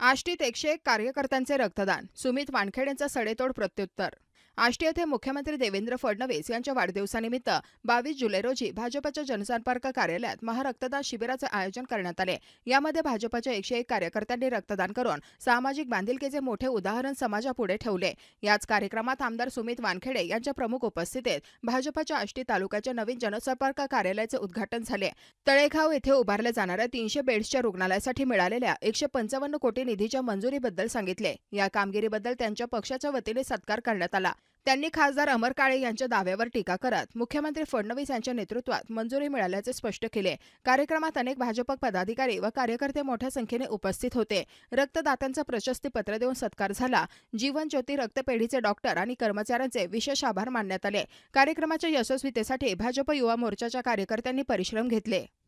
आष्टीत एकशे एक कार्यकर्त्यांचे रक्तदान. सुमित वानखेडेंचं सडेतोड प्रत्युत्तर आष्टी येथे मुख्यमंत्री देवेंद्र फडणवीस यांच्या वाढदिवसानिमित्त बावीस जुलै रोजी भाजपच्या जनसंपर्क कार्यालयात महारक्तदान शिबिराचे आयोजन करण्यात आले. यामध्ये भाजपच्या एकशे एक कार्यकर्त्यांनी रक्तदान करून सामाजिक बांधिलकीचे मोठे उदाहरण समाजापुढे ठेवले. याच कार्यक्रमात आमदार सुमित वानखेडे यांच्या प्रमुख उपस्थितीत भाजपच्या आष्टी तालुक्याच्या नवीन जनसंपर्क कार्यालयाचे उद्घाटन झाले. तळेगाव येथे उभारल्या जाणाऱ्या तीनशे बेड्सच्या रुग्णालयासाठी मिळालेल्या एकशे पंचावन्न कोटी निधीच्या मंजुरीबद्दल सांगितले. या कामगिरीबद्दल त्यांच्या पक्षाच्या वतीने सत्कार करण्यात आला. त्यांनी खासदार अमर काळे यांच्या दाव्यावर टीका करत मुख्यमंत्री फडणवीस यांच्या नेतृत्वात मंजुरी मिळाल्याचे स्पष्ट केले. कार्यक्रमात अनेक भाजप पदाधिकारी व कार्यकर्ते मोठ्या संख्येने उपस्थित होते. रक्तदात्यांचा प्रशस्ती पत्र देऊन सत्कार झाला. जीवन ज्योती रक्तपेढीचे डॉक्टर आणि कर्मचाऱ्यांचे विशेष आभार मानण्यात आले. कार्यक्रमाच्या यशस्वीतेसाठी भाजप युवा मोर्चाच्या कार्यकर्त्यांनी परिश्रम घेतले.